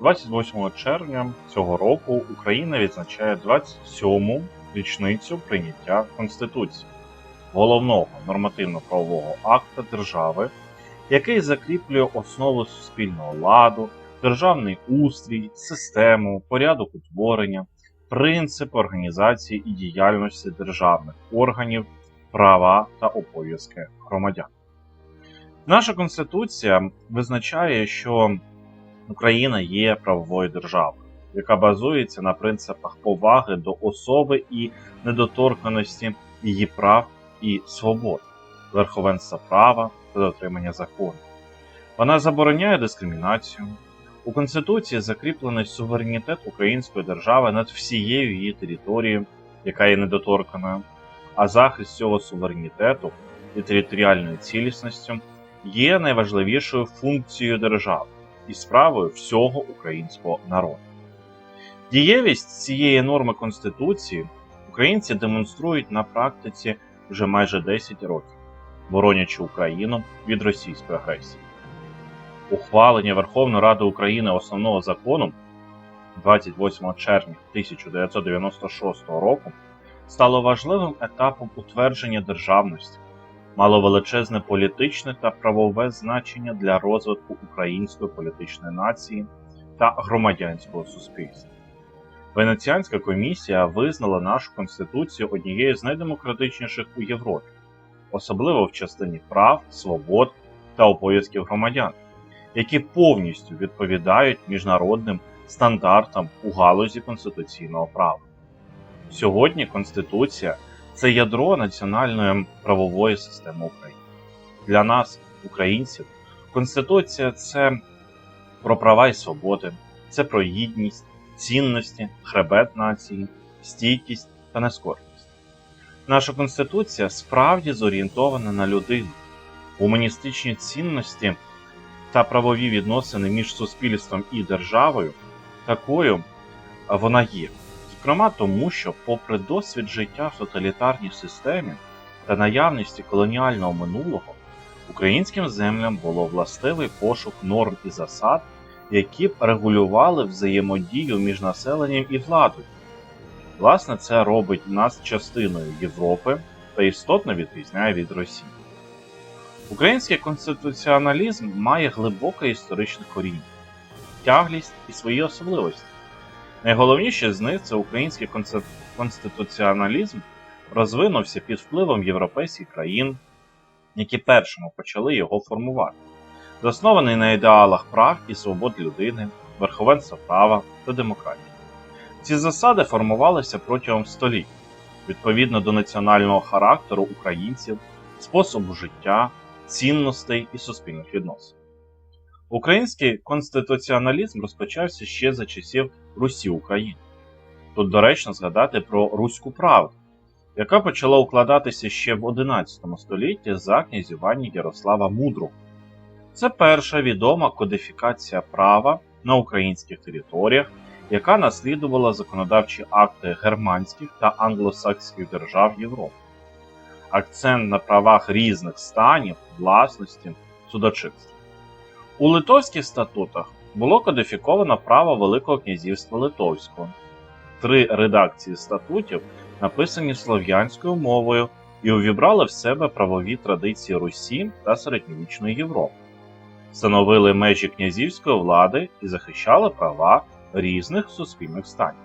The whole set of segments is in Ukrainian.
28 червня цього року Україна відзначає 27-му річницю прийняття Конституції, головного нормативно-правового акта держави, який закріплює основи суспільного ладу, державний устрій, систему, порядок утворення, принципи організації і діяльності державних органів, права та обов'язки громадян. Наша конституція визначає, що Україна є правовою державою, яка базується на принципах поваги до особи і недоторканості її прав і свобод, верховенства права та дотримання закону. Вона забороняє дискримінацію. У Конституції закріплений суверенітет української держави над всією її територією, яка є недоторканою, а захист цього суверенітету і територіальної цілісності є найважливішою функцією держави і справою всього українського народу. Дієвість цієї норми Конституції українці демонструють на практиці вже майже 10 років, боронячи Україну від російської агресії. Ухвалення Верховної Ради України основного закону 28 червня 1996 року стало важливим етапом утвердження державності, мало величезне політичне та правове значення для розвитку української політичної нації та громадянського суспільства. Венеціанська комісія визнала нашу конституцію однією з найдемократичніших у Європі, особливо в частині прав, свобод та обов'язків громадян, які повністю відповідають міжнародним стандартам у галузі конституційного права. Сьогодні Конституція це ядро національної правової системи України. Для нас, українців, Конституція це про права і свободи, це про гідність, цінності, хребет нації, стійкість та нескорність. Наша Конституція справді зорієнтована на людину, гуманістичні цінності та правові відносини між суспільством і державою, такою вона є. Зокрема, тому що, попри досвід життя в тоталітарній системі та наявності колоніального минулого, українським землям було властивий пошук норм і засад, які б регулювали взаємодію між населенням і владою. Власне, це робить нас частиною Європи та істотно відрізняє від Росії. Український конституціоналізм має глибоке історичне коріння, тяглість і свої особливості. Найголовніше з них це український конституціоналізм розвинувся під впливом європейських країн, які першими почали його формувати, заснований на ідеалах прав і свобод людини, верховенства права та демократії. Ці засади формувалися протягом століть відповідно до національного характеру українців, способу життя, цінностей і суспільних відносин. Український конституціоналізм розпочався ще за часів Русі України. Тут доречно згадати про Руську правду, яка почала укладатися ще в XI столітті за князювання Ярослава Мудрого. Це перша відома кодифікація права на українських територіях, яка наслідувала законодавчі акти германських та англосакських держав Європи. Акцент на правах різних станів, власності, судочинства. У литовських статутах було кодифіковано право Великого князівства Литовського. Три редакції статутів написані слов'янською мовою і увібрали в себе правові традиції Русі та середньовічної Європи, встановили межі князівської влади і захищали права різних суспільних станів.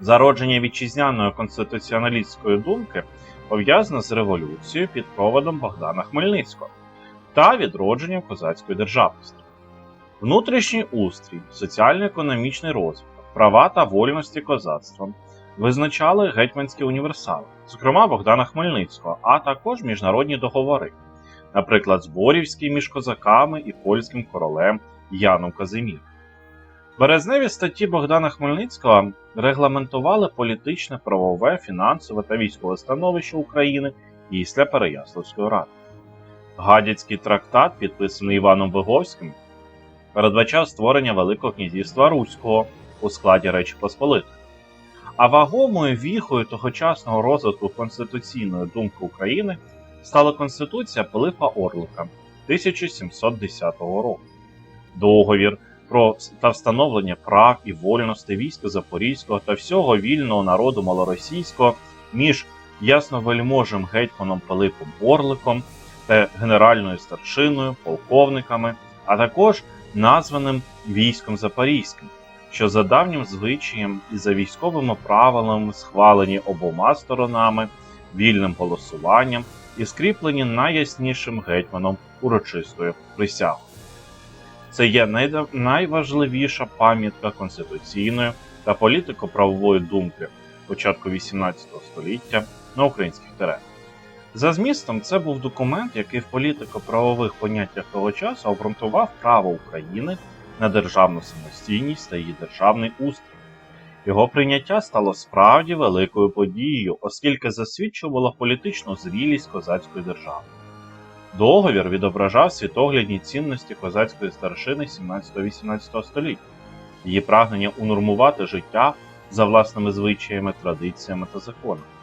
Зародження вітчизняної конституціоналістської думки пов'язане з революцією під проводом Богдана Хмельницького та відродженням козацької державності. Внутрішній устрій, соціально-економічний розвиток, права та вольності козацтва визначали гетьманські універсали, зокрема Богдана Хмельницького, а також міжнародні договори, наприклад, Зборівський між козаками і польським королем Яном Казиміром. Березневі статті Богдана Хмельницького регламентували політичне, правове, фінансове та військове становище України після Переяславської ради. Гадяцький трактат, підписаний Іваном Виговським, передбачав створення Великого князівства Руського у складі Речі Посполитої. А вагомою віхою тогочасного розвитку конституційної думки України стала Конституція Пилипа Орлика 1710 року. Договір про та встановлення прав і вольностей війська Запорізького та всього вільного народу малоросійського між ясновельможем гетьманом Пилипом Орликом та генеральною старшиною, полковниками, а також названим військом Запорізьким, що за давнім звичаєм і за військовими правилами схвалені обома сторонами вільним голосуванням і скріплені найяснішим гетьманом урочистою присягою. Це є найважливіша пам'ятка конституційної та політико-правової думки початку XVIII століття на українських теренах. За змістом, це був документ, який в політико-правових поняттях того часу обґрунтував право України на державну самостійність та її державний устрій. Його прийняття стало справді великою подією, оскільки засвідчувало політичну зрілість козацької держави. Договір відображав світоглядні цінності козацької старшини 17-18 століття, її прагнення унормувати життя за власними звичаями, традиціями та законами.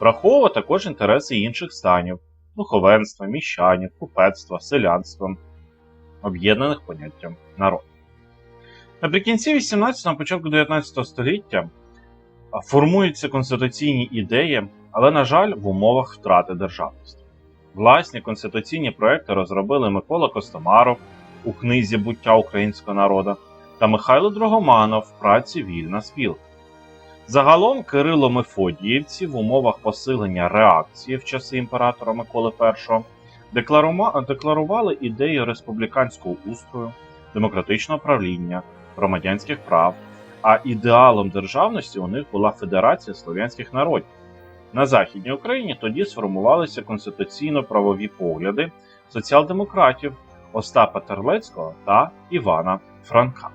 Враховував також інтереси інших станів духовенства, міщанів, купецтва, селянства, об'єднаних поняттям народ. Наприкінці 18-го, початку 19 століття формуються конституційні ідеї, але, на жаль, в умовах втрати державності. Власні конституційні проекти розробили Микола Костомаров у книзі Буття українського народу та Михайло Дрогоманов в праці Вільна спілка. Загалом Кирило Мефодіївці в умовах посилення реакції в часи імператора Миколи І декларували ідею республіканського устрою, демократичного правління, громадянських прав, а ідеалом державності у них була Федерація слов'янських народів. На Західній Україні тоді сформувалися конституційно-правові погляди соціал-демократів Остапа Терлецького та Івана Франка.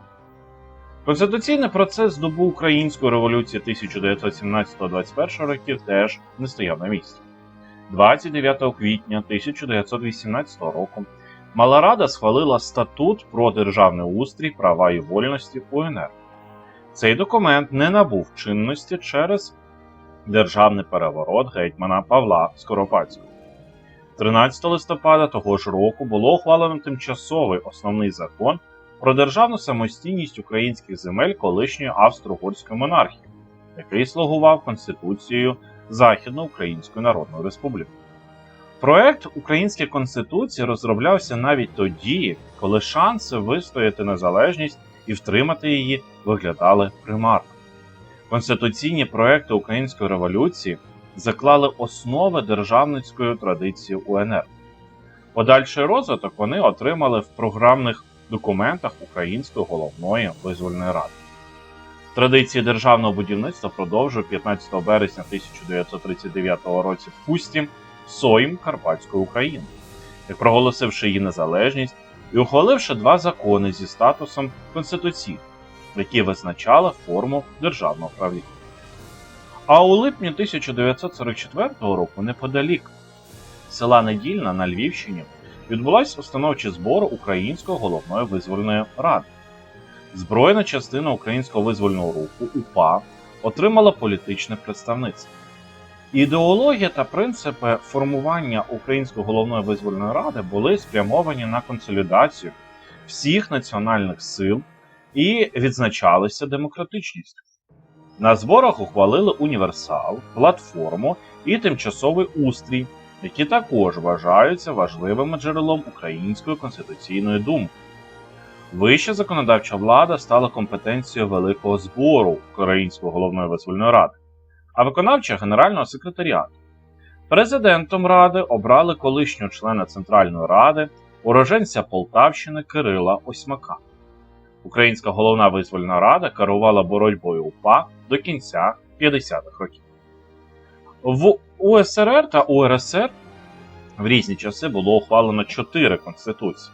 Конституційний процес добу Української революції 1917-21 років теж не стояв на місці. 29 квітня 1918 року Мала Рада схвалила статут про державний устрій, права і вольності УНР. Цей документ не набув чинності через державний переворот гетьмана Павла Скоропадського. 13 листопада того ж року було ухвалено тимчасовий основний закон про державну самостійність українських земель колишньої Австро-Угорської монархії, який слугував Конституцією Західноукраїнської Народної Республіки. Проект Української Конституції розроблявся навіть тоді, коли шанси вистояти незалежність і втримати її виглядали примарно. Конституційні проекти Української революції заклали основи державницької традиції УНР. Подальший розвиток вони отримали в програмних документах Української головної визвольної ради. Традиції державного будівництва продовжує 15 березня 1939 року в Пусті Сойм Карпатської України, проголосивши її незалежність і ухваливши два закони зі статусом конституційних, які визначали форму державного правління. А у липні 1944 року, неподалік села Недільна на Львівщині, відбулись установчі збори Української головної визвольної ради. Збройна частина Українського визвольного руху УПА отримала політичне представництво. Ідеологія та принципи формування Української головної визвольної ради були спрямовані на консолідацію всіх національних сил і відзначалися демократичністю. На зборах ухвалили універсал, платформу і тимчасовий устрій, які також вважаються важливим джерелом української конституційної думки. Вища законодавча влада стала компетенцією Великого збору Української головної визвольної ради, а виконавча Генерального секретаріату. Президентом ради обрали колишнього члена Центральної ради, уроженця Полтавщини Кирила Осьмака. Українська головна визвольна рада керувала боротьбою УПА до кінця 50-х років. В УСРР та УРСР в різні часи було ухвалено чотири конституції.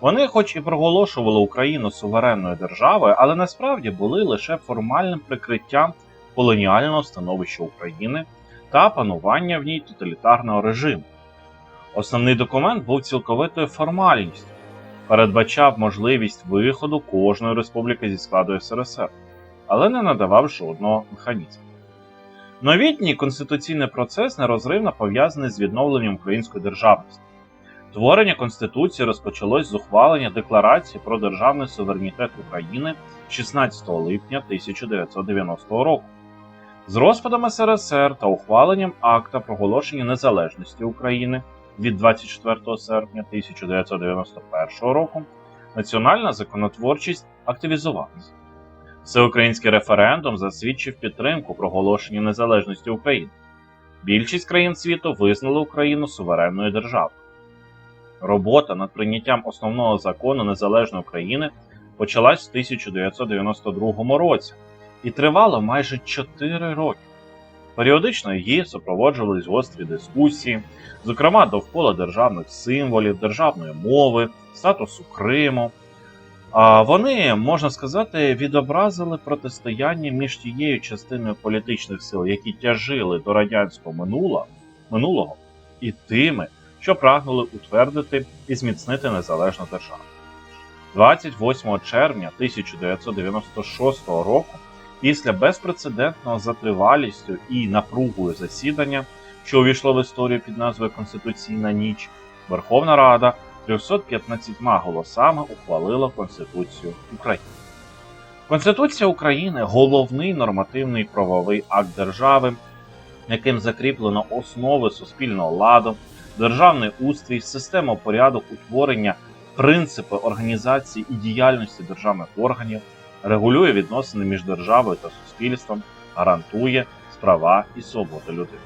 Вони, хоч і проголошували Україну суверенною державою, але насправді були лише формальним прикриттям колоніального становища України та панування в ній тоталітарного режиму. Основний документ був цілковитою формальністю, передбачав можливість виходу кожної республіки зі складу СРСР, але не надавав жодного механізму. Новітній конституційний процес нерозривно пов'язаний з відновленням української державності. Творення Конституції розпочалось з ухвалення Декларації про державний суверенітет України 16 липня 1990 року. З розпадом СРСР та ухваленням акта проголошення незалежності України від 24 серпня 1991 року національна законотворчість активізувалася. Всеукраїнський референдум засвідчив підтримку проголошення незалежності України. Більшість країн світу визнали Україну суверенною державою. Робота над прийняттям основного закону незалежної України почалась в 1992 році і тривала майже 4 роки. Періодично її супроводжувались гострі дискусії, зокрема довкола державних символів, державної мови, статусу Криму. Вони, можна сказати, відобразили протистояння між тією частиною політичних сил, які тяжили до радянського минулого, і тими, що прагнули утвердити і зміцнити незалежну державу. 28 червня 1996 року, після безпрецедентного за тривалістю і напругою засідання, що увійшло в історію під назвою Конституційна ніч, Верховна Рада 315 голосами ухвалила Конституцію України. Конституція України головний нормативний правовий акт держави, яким закріплено основи суспільного ладу, державний устрій, система порядок утворення, принципи організації і діяльності державних органів, регулює відносини між державою та суспільством, гарантує права і свободи людини.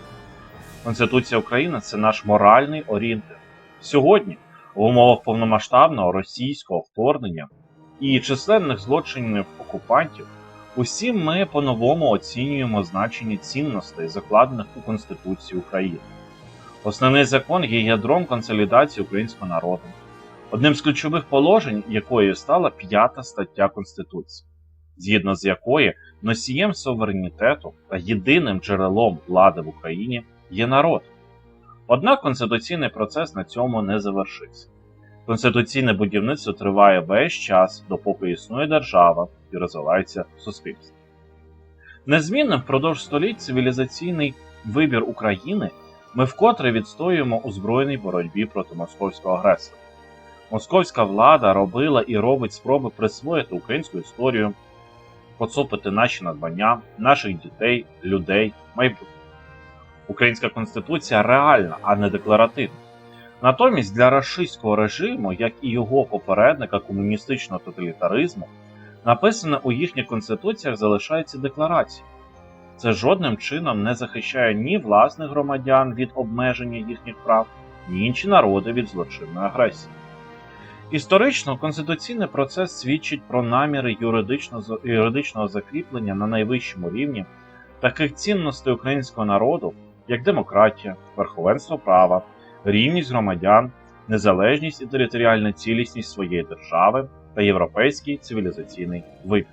Конституція України це наш моральний орієнтир. Сьогодні, в умовах повномасштабного російського вторгнення і численних злочинів окупантів, усі ми по-новому оцінюємо значення цінностей, закладених у Конституції України. Основний закон є ядром консолідації українського народу, одним з ключових положень якої стала п'ята стаття Конституції, згідно з якої носієм суверенітету та єдиним джерелом влади в Україні є народ. Однак конституційний процес на цьому не завершився. Конституційне будівництво триває весь час, допоки існує держава і розвивається суспільство. Незмінним впродовж століть цивілізаційний вибір України ми вкотре відстоюємо у збройній боротьбі проти московського агресора. Московська влада робила і робить спроби присвоїти українську історію, поцупити наші надбання, наших дітей, людей, майбутнє. Українська конституція реальна, а не декларативна. Натомість для рашистського режиму, як і його попередника комуністичного тоталітаризму, написане у їхніх конституціях залишається декларація. Це жодним чином не захищає ні власних громадян від обмеження їхніх прав, ні інші народи від злочинної агресії. Історично конституційний процес свідчить про наміри юридичного, юридичного закріплення на найвищому рівні таких цінностей українського народу, як демократія, верховенство права, рівність громадян, незалежність і територіальна цілісність своєї держави та європейський цивілізаційний вибір.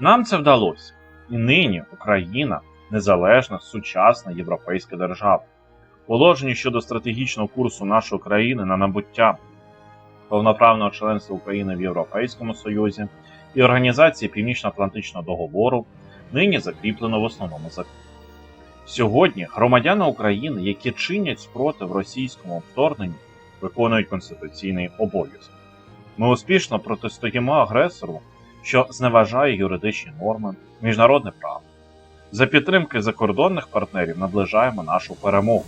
Нам це вдалося, і нині Україна незалежна, сучасна європейська держава. Положення щодо стратегічного курсу нашої країни на набуття повноправного членства України в Європейському Союзі і Організації Північно-Атлантичного договору нині закріплено в основному законі. Сьогодні громадяни України, які чинять спротив російському вторгненню, виконують конституційний обов'язок. Ми успішно протистоїмо агресору, що зневажає юридичні норми, міжнародне право. За підтримки закордонних партнерів наближаємо нашу перемогу,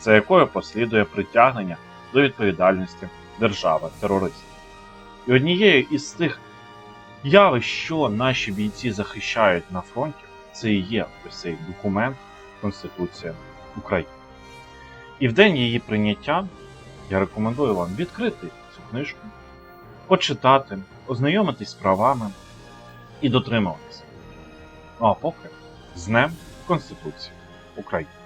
за якою послідує притягнення до відповідальності держави терористів. І однією із тих явищ, що наші бійці захищають на фронті, це і є ось цей документ Конституція України. І в день її прийняття я рекомендую вам відкрити цю книжку, почитати, ознайомитись з правами і дотримуватися. Ну а поки з Днем Конституції України.